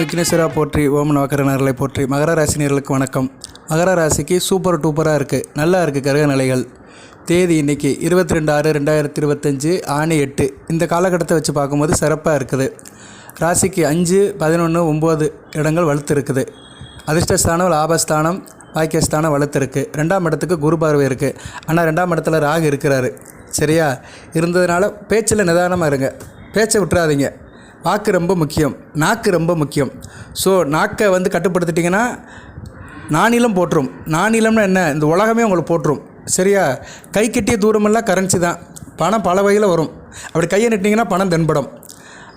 விக்னேஸ்வரா போற்றி ஓம் நவக்கரனர்களை போற்றி. மகர ராசினியர்களுக்கு வணக்கம். மகர ராசிக்கு சூப்பர் டூப்பராக இருக்குது நல்லா இருக்குது கிரக நிலைகள். தேதி இன்னைக்கு இருபத்தி ரெண்டு ஆறு ரெண்டாயிரத்தி இருபத்தஞ்சு ஆணி எட்டு. இந்த காலகட்டத்தை வச்சு பார்க்கும்போது சிறப்பாக இருக்குது. ராசிக்கு அஞ்சு பதினொன்று ஒம்பது இடங்கள் வலுத்து இருக்குது. அதிர்ஷ்டஸ்தானம் லாபஸ்தானம் பாக்கியஸ்தானம் வலுத்திருக்கு. ரெண்டாம் இடத்துக்கு குரு பார்வை இருக்குது ஆனால் ரெண்டாம் இடத்துல ராகு இருக்கிறாரு. சரியா? இருந்ததுனால பேச்சில் நிதானமாக இருங்க. பேச்சை விட்டுறாதீங்க. வாக்கு ரொம்ப முக்கியம் நாக்கு ரொம்ப முக்கியம். ஸோ நாக்கை வந்து கட்டுப்படுத்திட்டிங்கன்னா நானிலம் போட்டுரும் நானிலம்னு என்ன? இந்த உலகமே உங்களை போட்டுரும் சரியா? கை கட்டிய தூரமெல்லாம் கரன்சி தான். பணம் பல வகையில் வரும். அப்படி கையை நட்டிங்கன்னா பணம் தென்படும்.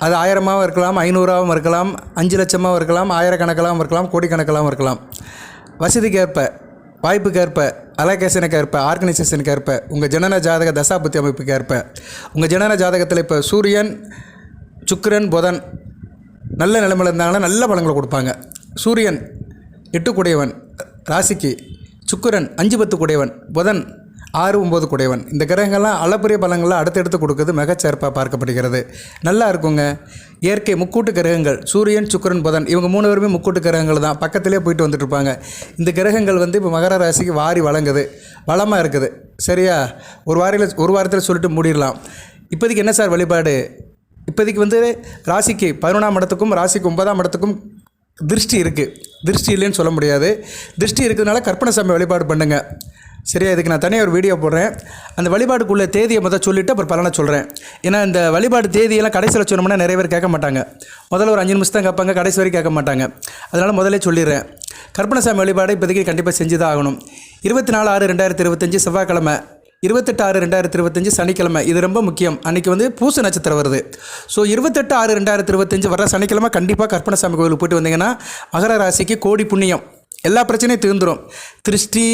அது ஆயிரமாகவும் இருக்கலாம் ஐநூறாகவும் இருக்கலாம் அஞ்சு லட்சமாகவும் இருக்கலாம் ஆயிரக்கணக்கெல்லாம் இருக்கலாம் கோடிக்கணக்கெல்லாம் இருக்கலாம். வசதிக்கேற்ப வாய்ப்புக்கேற்ப ஆர்கனைசேஷனுக்கு ஏற்ப உங்கள் ஜனன ஜாதக தசாபுத்தி அமைப்புக்கேற்ப. உங்கள் ஜனன ஜாதகத்தில் இப்போ சூரியன் சுக்கிரன் புதன் நல்ல நிலைமையில் இருந்தாங்கன்னா நல்ல பலங்களை கொடுப்பாங்க. சூரியன் எட்டு குடையவன் ராசிக்கு சுக்கிரன் அஞ்சு பத்து குடையவன் புதன் ஆறு ஒம்பது குடையவன். இந்த கிரகங்கள்லாம் அளப்பரிய பலங்கள்லாம் அடுத்தடுத்து கொடுக்குறது மிகச்சிறப்பாக பார்க்கப்படுகிறது. நல்லா இருக்குங்க. இயற்கை முக்கூட்டு கிரகங்கள் சூரியன் சுக்கிரன் புதன் இவங்க மூணு பேருமே முக்கூட்டு கிரகங்கள் தான். பக்கத்திலே போயிட்டு வந்துட்டு இருப்பாங்க. இந்த கிரகங்கள் வந்து இப்போ மகர ராசிக்கு வாரி வழங்குது. வளமாக இருக்குது. சரியா? ஒரு வாரியில் ஒரு வாரத்தில் சொல்லிட்டு மூடிடலாம். இப்போதைக்கு என்ன சார் வழிபாடு? இப்போதைக்கு வந்து ராசிக்கு பதினொன்றாம் இடத்துக்கும் ராசிக்கு ஒன்பதாம் இடத்துக்கும் திருஷ்டி இருக்குது திருஷ்டி இல்லைன்னு சொல்ல முடியாது. திருஷ்டி இருக்கிறதுனால கற்பனை சாமி வழிபாடு பண்ணுங்கள் சரியா? இதுக்கு நான் தனியாக ஒரு வீடியோ போடுறேன். அந்த வழிபாடுக்குள்ள தேதியை முதல் சொல்லிவிட்டு அப்புறம் பலனை சொல்கிறேன் ஏன்னா இந்த வழிபாடு தேதியெல்லாம் கடைசியில் சொன்னோம்னா நிறைய பேர் கேட்க மாட்டாங்க. முதல்ல ஒரு அஞ்சு நிமிஷம் தான் கேட்பாங்க கடைசி வரைக்கும் கேட்க மாட்டாங்க. அதனால் முதல்ல சொல்லிடுறேன். கற்பனசாமி வழிபாடு இப்போதைக்கு கண்டிப்பாக செஞ்சு தான் ஆகணும். இருபத்தி நாலு ஆறு ரெண்டாயிரத்தி இருபத்தஞ்சி செவ்வாய்க்கிழமை. இருபத்தெட்டு ஆறு ரெண்டாயிரத்தி இருபத்தஞ்சி சனிக்கிழமை. இது ரொம்ப முக்கியம். அன்றைக்கி வந்து பூச நட்சத்திரம் வருது. ஸோ இருபத்தெட்டு ஆறு ரெண்டாயிரத்தி இருபத்தஞ்சி வர சனிக்கிழமை கண்டிப்பாக கற்பனசாமி கோவிலுக்கு போயிட்டு வந்தீங்கன்னா மகர ராசிக்கு கோடி புண்ணியம். எல்லா பிரச்சனையும் தீர்ந்துடும் திருஷ்டி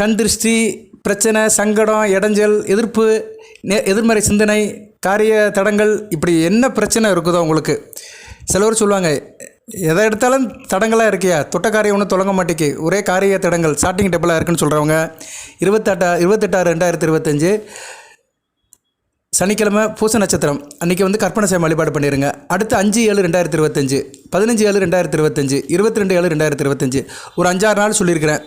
கண் திருஷ்டி பிரச்சனை சங்கடம் இடைஞ்சல் எதிர்ப்பு நே எதிர்மறை சிந்தனை காரிய தடங்கள் இப்படி என்ன பிரச்சனை இருக்குதோ உங்களுக்கு. சிலவர் சொல்லுவாங்க எதை எடுத்தாலும் தடங்களாக இருக்கியா? தொட்ட காரியம் ஒன்றும் தொடங்க மாட்டேக்கு. ஒரே காரிய தடங்கள். ஸ்டார்டிங் டெப்பிளாக இருக்குன்னு சொல்கிறவங்க இருபத்தெட்டா இருபத்தெட்டாறு ரெண்டாயிரத்தி இருபத்தஞ்சு. சனிக்கிழமை பூச நட்சத்திரம். அன்றைக்கி வந்து கற்பனை செய்ய வழிபாடு பண்ணிடுங்க அடுத்து அஞ்சு ஏழு ரெண்டாயிரத்தி இருபத்தஞ்சு. பதினஞ்சு ஏழு ரெண்டாயிரத்தி இருபத்தஞ்சு. இருபத்தி ரெண்டு ஏழு ரெண்டாயிரத்தி இருபத்தஞ்சு. ஒரு அஞ்சாறு நாள் சொல்லியிருக்கிறேன்.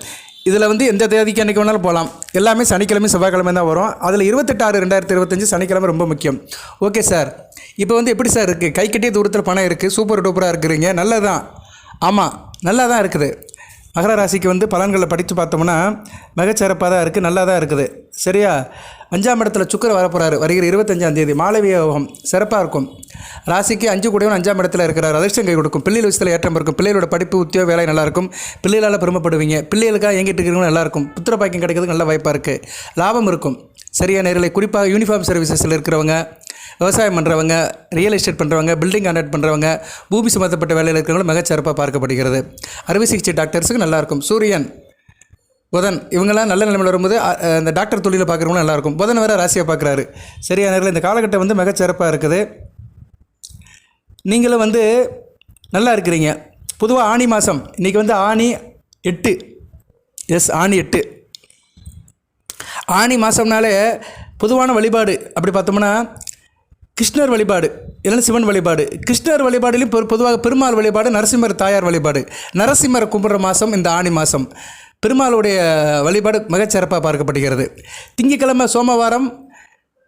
இதில் வந்து எந்த தேதிக்கு அன்றைக்கி வேணாலும் போகலாம் எல்லாமே சனிக்கிழமை செவ்வாய்க்கிழமை தான் வரும். அதில் இருபத்தெட்டாறு ரெண்டாயிரத்தி இருபத்தஞ்சு சனிக்கிழமை ரொம்ப முக்கியம். ஓகே சார் இப்போ வந்து எப்படி சார் இருக்குது கை கட்டிய தூரத்தில் பணம் இருக்குது சூப்பர் டூப்பராக இருக்கிறீங்க நல்லதான் ஆமாம் நல்லா தான் இருக்குது. மகர ராசிக்கு வந்து பலன்களை படித்து பார்த்தோம்னா மிகச்சிறப்பாக தான் இருக்குது நல்லா தான் இருக்குது. சரியா? அஞ்சாம் இடத்துல சுக்கர வரப்போகிறாரு வருகிற இருபத்தஞ்சாம் தேதி. மாளவிய யோகம் சிறப்பாக இருக்கும். ராசிக்கு அஞ்சு கூடவன் அஞ்சாம் இடத்துல இருக்கிறார். அதிர்ஷ்டம் கை கொடுக்கும். பிள்ளைகள் விஷயத்தில் ஏற்றம் இருக்கும். பிள்ளைகளோட படிப்பு உத்தியோ வேலை நல்லாயிருக்கும் பிள்ளைகளால் பெருமைப்படுவீங்க. பிள்ளைகளுக்காக எங்கிட்டு இருக்கிறவங்க நல்லா இருக்கும். புத்திர பாக்கியம் கிடைக்கிறதுக்கு நல்ல வாய்ப்பாக இருக்குது லாபம் இருக்கும். சரியான நேரில் குறிப்பாக யூனிஃபார்ம் சர்வீசஸில் இருக்கிறவங்க விவசாயம் பண்ணுறவங்க ரியல் எஸ்டேட் பண்ணுறவங்க பில்டிங் கான்ட்ராக்ட் பண்ணுறவங்க பூமி சம்மந்தப்பட்ட வேலையில் இருக்கிறவங்களும் மிகச்சிறப்பாக பார்க்கப்படுகிறது. அறுவை சிகிச்சை டாக்டர்ஸுக்கு நல்லாயிருக்கும் சூரியன் புதன் இவங்கெல்லாம் நல்ல நிலைமையில் வரும்போது இந்த டாக்டர் தொழிலை பார்க்குறவங்களும் நல்லாயிருக்கும். புதன் வேறு ராசியாக பார்க்குறாரு. சரியா நேரில் இந்த காலகட்டம் வந்து மிகச்சிறப்பாக இருக்குது. நீங்களும் வந்து நல்லா இருக்கிறீங்க. பொதுவாக ஆணி மாதம் இன்றைக்கி வந்து ஆணி எட்டு. எஸ் ஆணி எட்டு. ஆணி மாதம்னாலே பொதுவான வழிபாடு. அப்படி பார்த்தோம்னா கிருஷ்ணர் வழிபாடு இல்லைன்னா சிவன் வழிபாடு. கிருஷ்ணர் வழிபாடுலேயும் பொதுவாக பெருமாள் வழிபாடு நரசிம்மர் தாயார் வழிபாடு. நரசிம்மரை கும்பிட்ற மாதம் இந்த ஆணி மாதம் பெருமாளுடைய வழிபாடு மிகச்சிறப்பாக பார்க்கப்படுகிறது. திங்கட்கிழமை சோமவாரம்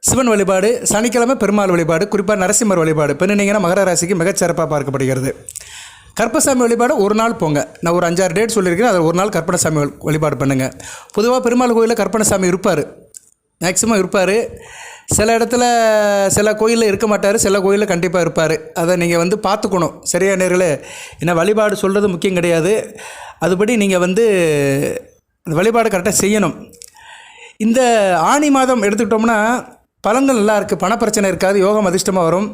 சிவன் வழிபாடு சனிக்கிழமை பெருமாள் வழிபாடு குறிப்பாக நரசிம்மர் வழிபாடு பெண்ணினீங்கன்னா மகர ராசிக்கு மிகச்சிறப்பாக பார்க்கப்படுகிறது. கற்பசாமி வழிபாடு ஒரு நாள் போங்க. நான் ஒரு அஞ்சாறு டேட் சொல்லியிருக்கேன். அதில் ஒரு நாள் கற்பனசாமி வழிபாடு பண்ணுங்கள் பொதுவாக பெருமாள் கோயிலில் கற்பனசாமி இருப்பார். மேக்ஸிமம் இருப்பார். சில இடத்துல சில கோயிலில் இருக்க மாட்டார் சில கோயிலில் கண்டிப்பாக இருப்பார். அதை நீங்கள் வந்து பார்த்துக்கணும். சரியா நேர்களே? ஏன்னா வழிபாடு சொல்கிறது முக்கியம் கிடையாது. அதுபடி நீங்கள் வந்து அந்த வழிபாடு கரெக்டாக செய்யணும். இந்த ஆணி மாதம் எடுத்துக்கிட்டோம்னா பலன்கள் நல்லா இருக்குது பணப்பிரச்சனை இருக்காது யோகம் அதிர்ஷ்டமாக வரும்.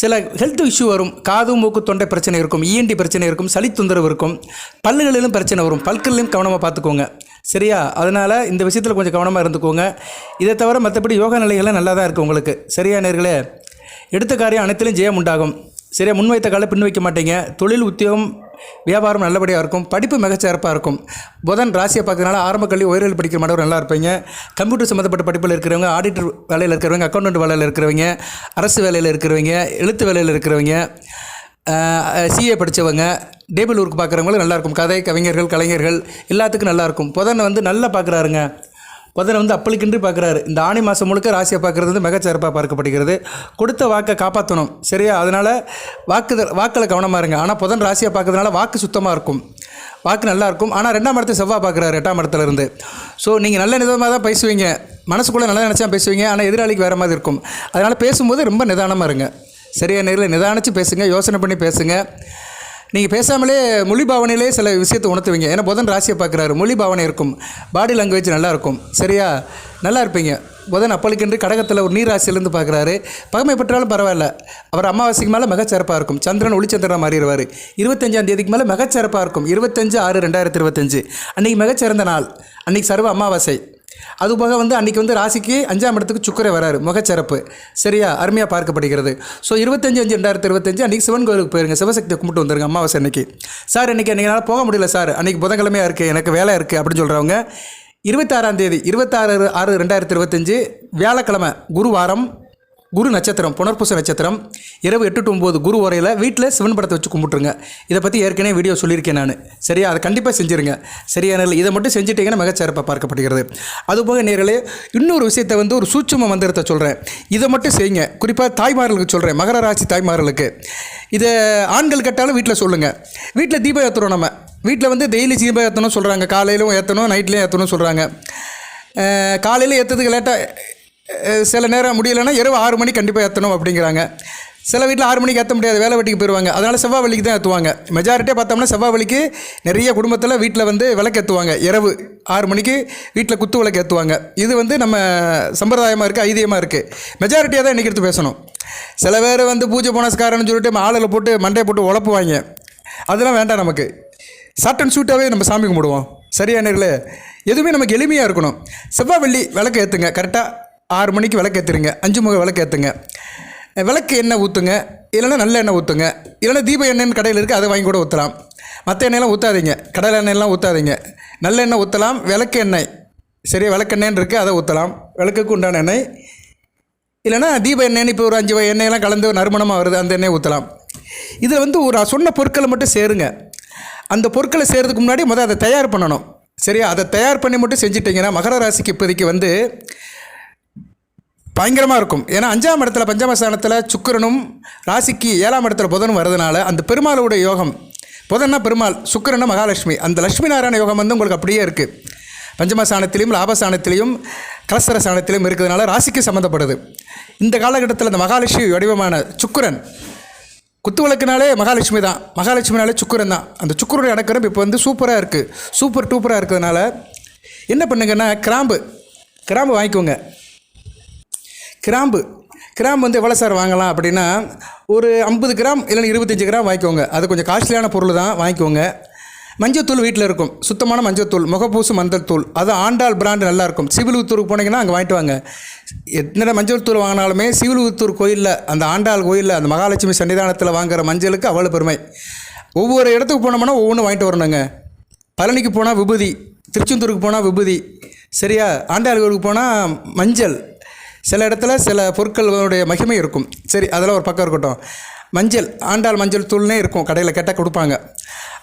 சில ஹெல்த் இஷ்யூ வரும். காது மூக்கு தொண்டை பிரச்சனை இருக்கும். இஎன்டி பிரச்சனை இருக்கும். சளி தொந்தரவு இருக்கும். பல்லுகளிலும் பிரச்சனை வரும். பல்களிலும் கவனமாக பார்த்துக்கோங்க. சரியா? அதனால் இந்த விஷயத்தில் கொஞ்சம் கவனமாக இருந்துக்கோங்க. இதை தவிர மற்றபடி யோகா நிலைகள்லாம் நல்லா தான் இருக்குது உங்களுக்கு. சரியா நேர்களே? எடுத்த காரியம் அனைத்திலும் ஜெயம் உண்டாகும். சரியா? முன்வைத்த காலை பின் வைக்க மாட்டீங்க. தொழில் உத்தியோகம் வியாபாரம் நல்லபடியாக இருக்கும். படிப்பு மிகச்சிறப்பாக இருக்கும். புதன் ராசியை பார்க்கறதுனால ஆரம்ப கல்வி உயர்கல்வி படிக்கிற மாணவர் நல்லா இருப்பீங்க. கம்ப்யூட்டர் சம்மந்தப்பட்ட படிப்பில் இருக்கிறவங்க ஆடிட்டர் வேலையில் இருக்கிறவங்க அக்கௌண்டன்ட் வேலையில் இருக்கிறவங்க அரசு வேலையில் இருக்கிறவங்க எழுத்து வேலையில் இருக்கிறவங்க சிஏ படித்தவங்க டேபிள் ஒர்க் பார்க்குறவங்களும் நல்லாயிருக்கும் கதை கவிஞர்கள் கலைஞர்கள் எல்லாத்துக்கும் நல்லாயிருக்கும் புதனை வந்து நல்லா பார்க்குறாருங்க புதனை வந்து அப்பளுக்கின்றி பார்க்குறாரு இந்த ஆணி மாதம் முழுக்க ராசியை பார்க்குறது வந்து மிகச்சிறப்பாக பார்க்கப்படுகிறது. கொடுத்த வாக்கை காப்பாற்றணும் சரியா? அதனால் வாக்கு வாக்கில் கவனமாக இருங்க. ஆனால் புதன் ராசியை பார்க்கறதுனால வாக்கு சுத்தமாக இருக்கும். வாக்கு நல்லாயிருக்கும் ஆனால் ரெண்டாம் இடத்தை செவ்வாய் பார்க்குறாரு எட்டாம் இடத்துலேருந்து ஸோ நீங்கள் நல்ல நிதமாக தான் பேசுவீங்க. மனசுக்குள்ளே நல்லா நினச்சா பேசுவீங்க. ஆனால் எதிராளிக்கு வேறு மாதிரி இருக்கும். அதனால் பேசும்போது ரொம்ப நிதானமாக இருங்க. சரியா நேரில் நிதானித்து பேசுங்க யோசனை பண்ணி பேசுங்க. நீங்கள் பேசாமலே மொழி பாவனையிலே சில விஷயத்தை உணர்த்துவீங்க. ஏன்னா புதன் ராசியை பார்க்குறாரு. மொழி பாவனை இருக்கும். பாடி லாங்குவேஜ் நல்லாயிருக்கும் சரியா? நல்லா இருப்பீங்க. புதன் அப்பளுக்கென்று கடகத்தில் ஒரு நீர் ராசியிலேருந்து பார்க்குறாரு. பகமை பெற்றாலும் பரவாயில்ல. அவர் அமாவாசைக்கு மேலே மிகச்சிறப்பாக இருக்கும். சந்திரன் ஒளிச்சந்திரன் மாறிடுவார். இருபத்தஞ்சாம் தேதிக்கு மேலே மிகச்சிறப்பாக இருக்கும். இருபத்தஞ்சு ஆறு ரெண்டாயிரத்தி இருபத்தஞ்சு. அன்றைக்கி மிகச்சிறந்த நாள். அன்றைக்கி சர்வ அமாவாசை. அது போக வந்து அன்றைக்கி வந்து ராசிக்கு அஞ்சாம் இடத்துக்கு சுக்கரை வராரு முகச்சிறப்பு. சரியா? அருமையாக பார்க்கப்படுகிறது. ஸோ இருபத்தஞ்சு அஞ்சு ரெண்டாயிரத்தி இருபத்தஞ்சு அன்றைக்கி சிவன் கோயிலுக்கு போயிருங்க. சிவசக்தியை கும்பிட்டு வந்துருங்க அமாவாசை அன்னைக்கு. சார் இன்றைக்கி என்னால் போக முடியல சார் அன்றைக்கி புதன்கிழமையாக இருக்குது எனக்கு வேலை இருக்குது அப்படின்னு சொல்கிறவங்க இருபத்தாறாம் தேதி இருபத்தாறு ஆறு ரெண்டாயிரத்தி இருபத்தஞ்சு வியாழக்கிழமை குருவாரம் குரு நட்சத்திரம் புனர்பூச நட்சத்திரம் இரவு எட்டு டு ஒம்பது குரு உரையில் வீட்டில் சிவன் படத்தை வச்சு கும்பிட்ருங்க இதை பற்றி ஏற்கனவே வீடியோ சொல்லியிருக்கேன் நான். சரியா? அதை கண்டிப்பாக செஞ்சுருங்க. சரியா? இதை மட்டும் செஞ்சுட்டிங்கன்னா மிகச்சிறப்பாக பார்க்கப்படுகிறது. அதுபோக நேர்களே இன்னொரு விஷயத்தை வந்து ஒரு சூட்சம மந்திரத்தை சொல்கிறேன் இதை மட்டும் செய்யுங்க. குறிப்பாக தாய்மார்களுக்கு சொல்கிறேன் மகர ராசி தாய்மார்களுக்கு. இதை ஆண்கள் கேட்டாலும் வீட்டில் சொல்லுங்கள் வீட்டில் தீபம் ஏற்றுறோம் நம்ம. வீட்டில் வந்து டெய்லி தீபம் ஏற்றணும் சொல்கிறாங்க காலையிலும் ஏற்றணும் நைட்லேயும் ஏற்றணும் சொல்கிறாங்க காலையில் ஏற்றதுக்கு லேட்டாக சில நேரம் முடியலைன்னா இரவு ஆறு மணி கண்டிப்பாக ஏற்றணும் அப்படிங்கிறாங்க. சில வீட்டில் ஆறு மணிக்கு ஏற்ற முடியாது வேலை வெட்டிக்கு போயிடுவாங்க அதனால் செவ்வாய் வலிக்கு தான் ஏற்றுவாங்க மெஜாரிட்டியாக பார்த்தோம்னா செவ்வாய் வலிக்கு நிறைய குடும்பத்தில் வீட்டில் வந்து விளக்கு ஏற்றுவாங்க இரவு ஆறு மணிக்கு வீட்டில் குத்து விளக்கு ஏற்றுவாங்க இது வந்து நம்ம சம்பிரதாயமாக இருக்குது ஐதியமாக இருக்குது மெஜாரிட்டியாக தான் இன்றைக்கி எடுத்து பேசணும். சில பேர் வந்து பூஜை போனஸ்காரன்னு சொல்லிட்டு ஆளில் போட்டு மண்டையை போட்டு உழப்புவாங்க. அதெல்லாம் வேண்டாம் நமக்கு. ஷார்ட் அண்ட் ஷூட்டாகவே நம்ம சாமி கும்பிடுவோம். சரியானங்களே எதுவுமே நமக்கு எளிமையாக இருக்கணும். செவ்வாய் வெள்ளி விளக்கு ஏற்றுங்க கரெக்டாக ஆறு மணிக்கு விளக்கேற்றுருங்க அஞ்சு முக விளக்கேற்றுங்க விளக்கு எண்ணெய் ஊற்றுங்க இல்லைன்னா நல்ல எண்ணெய் ஊற்றுங்க இல்லைன்னா தீப எண்ணெய்னு கடையில் இருக்குது அதை வாங்கி கூட ஊற்றலாம் மற்ற எண்ணெயெல்லாம் ஊற்றாதீங்க கடலை எண்ணெயெல்லாம் ஊற்றாதீங்க நல்ல எண்ணெய் ஊற்றலாம் விளக்கு எண்ணெய். சரியா விளக்கெண்ணெய்னு இருக்குது அதை ஊற்றலாம் விளக்குக்கு உண்டான எண்ணெய். இல்லைன்னா தீப எண்ணெய்னு இப்போ ஒரு அஞ்சு எண்ணெயெல்லாம் கலந்து நறுமணமாக வருது அந்த எண்ணெயை ஊற்றலாம் இதில் வந்து ஒரு சொன்ன பொருட்களை மட்டும் சேருங்க. அந்த பொருட்களை செய்கிறதுக்கு முன்னாடி முதல் அதை தயார் பண்ணணும். சரியா அதை தயார் பண்ணி மட்டும் செஞ்சிட்டிங்கன்னா மகர ராசிக்கு இப்போதைக்கு வந்து பயங்கரமாக இருக்கும். ஏன்னா அஞ்சாம் இடத்துல பஞ்சமஸ்தானத்தில் சுக்கரனும் ராசிக்கு ஏழாம் இடத்துல புதனும் வரதுனால அந்த பெருமாளோட யோகம் புதன்னா பெருமாள் சுக்கிரன்னா மகாலட்சுமி. அந்த லட்சுமி நாராயண யோகம் வந்து உங்களுக்கு அப்படியே இருக்குது பஞ்சமஸ்தானத்திலையும் லாபஸ்தானத்திலையும் கலசர ஸ்தானத்திலையும் இருக்கிறதுனால ராசிக்கு சம்மந்தப்படுது இந்த காலகட்டத்தில் இந்த மகாலட்சுமி வடிவமான சுக்கரன் குத்து விளக்குனாலே மகாலட்சுமி தான். மகாலட்சுமினாலே சுக்கரன் தான். அந்த சுக்கரனுடைய அடக்கிறப்ப இப்போ வந்து சூப்பராக இருக்குது சூப்பர் டூப்பராக இருக்கிறதுனால என்ன பண்ணுங்கன்னா கிராம்பு கிராம்பு வாங்கிக்கோங்க. கிராம்பு. கிராம்பு வந்து எவ்வளோ சார் வாங்கலாம் அப்படின்னா ஒரு ஐம்பது கிராம் இல்லைன்னா இருபத்தஞ்சி கிராம் வாங்கிக்கோங்க. அது கொஞ்சம் காஸ்ட்லியான பொருள் தான் வாங்கிக்கோங்க. மஞ்சத்தூள் வீட்டில் இருக்கும். சுத்தமான மஞ்சத்தூள் முகப்பூசு மஞ்சள் தூள். அது ஆண்டாள் பிராண்டு நல்லாயிருக்கும் சிவிலுத்தூருக்கு போனீங்கன்னா அங்கே வாங்கிட்டு வாங்க. எத்தனை மஞ்சள் தூள் வாங்கினாலுமே சிவிலுத்தூர் கோயிலில் அந்த ஆண்டாள் கோயிலில் அந்த மகாலட்சுமி சன்னிதானத்தில் வாங்குகிற மஞ்சளுக்கு அவ்வளோ பெருமை. ஒவ்வொரு இடத்துக்கு போனோம்னா ஒவ்வொன்றும் வாங்கிட்டு வரணுங்க. பழனிக்கு போனால் விபூதி திருச்செந்தூருக்கு போனால் விபூதி. சரியா? ஆண்டாள் கோயிலுக்கு போனால் மஞ்சள். சில இடத்துல சில பொருட்களுடைய மகிமை இருக்கும். சரி அதெல்லாம் ஒரு பக்கம் இருக்கட்டும். மஞ்சள் ஆண்டாள் மஞ்சள் தூள்னே இருக்கும் கடையில் கேட்டால் கொடுப்பாங்க.